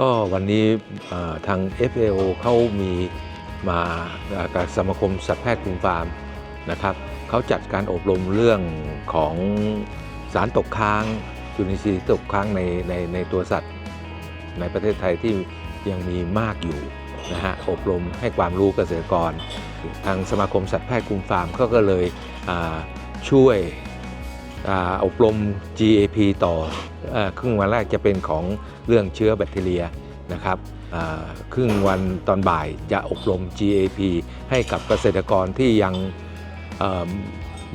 ก็วันนี้เอ่อทาง FAO เขามีมากับสมาคมสัตวแพทย์กรุงฟาร์มนะครับเขาจัดการอบรมเรื่องของสารตกค้างจุลินทรีย์ตกค้างในในในตัวสัตว์ ในประเทศไทยที่ยังมีมากอยู่นะฮะอบรมให้ความรู้เกษตรกร ทางสมาคมสัตวแพทย์กรุงฟาร์มเขาก็เลยช่วย อาอบรม GAP ต่ออครึ่งวันแรกจะเป็นของเรื่องเชื้อแบคทีเรียนะครับครึ่งวันตอนบ่ายจะอบรม GAP ให้กับเกษตรกรที่ยัง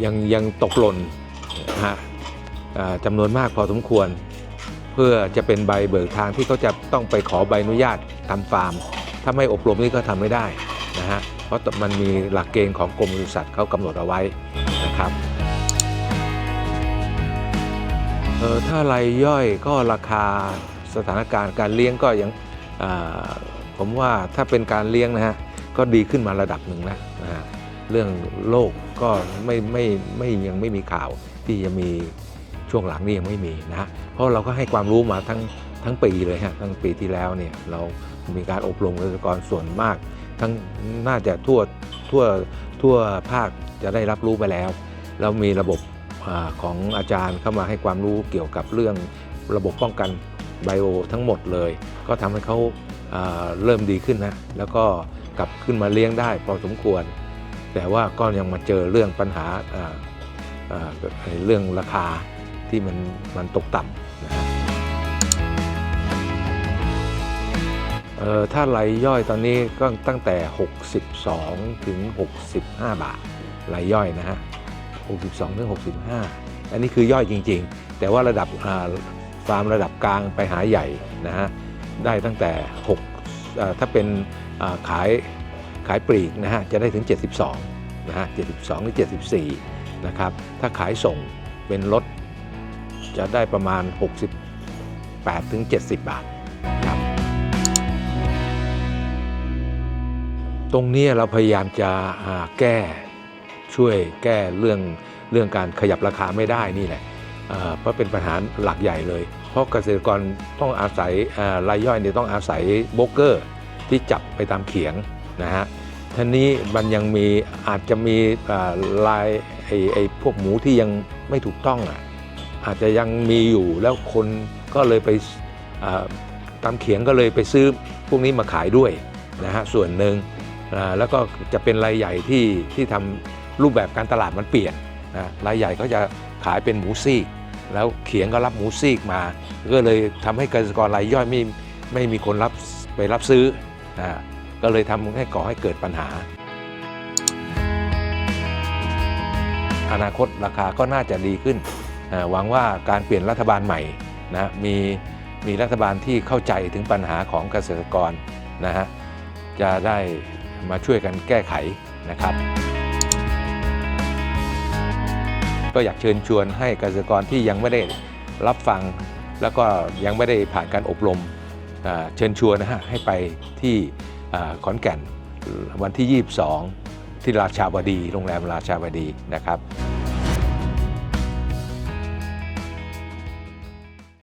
ยังยังตกหล่นฮะจำนวนมากพอสมควร เพื่อจะเป็นใบเบิกทางที่เขาจะต้องไปขอใบอนุญาตทำฟาร์ม ถ้าไม่อบรมนี่ก็ทำไม่ได้นะฮะเพราะมันมีหลักเกณฑ์ของกรมปศุสัตว์เขากำหนดเอาไว้นะครับ ออถ้ารายย่อยก็ราคาสถานการณ์การเลี้ยงก็ยังผมว่าถ้าเป็นการเลี้ยงนะฮะก็ดีขึ้นมาระดับหนึ่งนะนะฮะเรื่องโรคก็ไม่ไม่ไม่ยังไม่มีข่าวที่จะมีช่วงหลังนี่ยังไม่มีนะเพราะเราก็ให้ความรู้มาทั้งทั้งปีเลยฮะทั้งปีที่แล้วเนี่ยเรามีการอบรมเกษตรกรส่วนมาก ทั้งน่าจะทั่วทั่วทั่วภาคจะได้รับรู้ไปแล้ว แล้วมีระบบ ของอาจารย์เข้ามาให้ความรู้เกี่ยวกับเรื่องระบบป้องกันไบโอทั้งหมดเลย ก็ทำให้เขาอ่าเริ่มดีขึ้นนะแล้วก็กลับขึ้นมาเลี้ยงได้พอสมควร แต่ว่าก็ยังมาเจอเรื่องปัญหาาาเรื่องราคาที่มันมันตกต่ำนะฮะถ้ารายย่อยตอนนี้ก็ตั้งแต่ 62 ถึง 65 บาทรายย่อยนะฮะ 62ถึง65 อันนี้คือย่อยจริงๆ แต่ว่าระดับฟาร์มระดับกลางไปหาใหญ่นะฮะได้ตั้งแต่6ถ้าเป็นขายขายปลีกนะฮะจะได้ถึง 72นะฮะ72 หรือ 74 นะครับ ถ้าขายส่งเป็นรถจะได้ประมาณ 68ถึง70 บาทครับตรงนี้เราพยายามจะแก้ ช่วยแก้เรื่องเรื่องการขยับราคาไม่ได้นี่แหละเพราะเป็นปัญหาหลักใหญ่เลย เพราะเกษตรกรต้องอาศัยอ่ารายย่อยเนี่ยต้องอาศัยโบรกเกอร์ ที่จับไปตามเขียงนะฮะท่านี้มันยังมีอาจจะมีลายไอ้ไอ้พวกหมูที่ยังไม่ถูกต้องอะอาจจะยังมีอยู่แล้วคนก็เลยไปตามเขียงก็เลยไปซื้อพวกนี้มาขายด้วยนะฮะส่วนหนึ่งแล้วก็จะเป็นรายใหญ่ที่ที่ทำ รูปแบบการตลาดมันเปลี่ยนนะรายใหญ่ก็จะขายเป็นหมูซีก แล้วเขียงก็รับหมูซีกมา ก็เลยทำให้เกษตรกรรายย่อยไม่ไม่มีคนรับไปรับซื้อนะก็เลยทำให้ก่อให้เกิดปัญหา อนาคตราคาก็น่าจะดีขึ้นอ่าหวังว่าการเปลี่ยนรัฐบาลใหม่นะมีมีรัฐบาลที่เข้าใจถึงปัญหาของเกษตรกรนะฮะจะได้มาช่วยกันแก้ไขนะครับ ก็อยากเชิญชวนให้เกษตรกรที่ยังไม่ได้รับฟัง แล้วก็ยังไม่ได้ผ่านการอบรมเชิญชวนนะฮะให้ไปที่ขอนแก่นวันที่ 22 ที่ราชาวดี โรงแรมราชาวดีนะครับ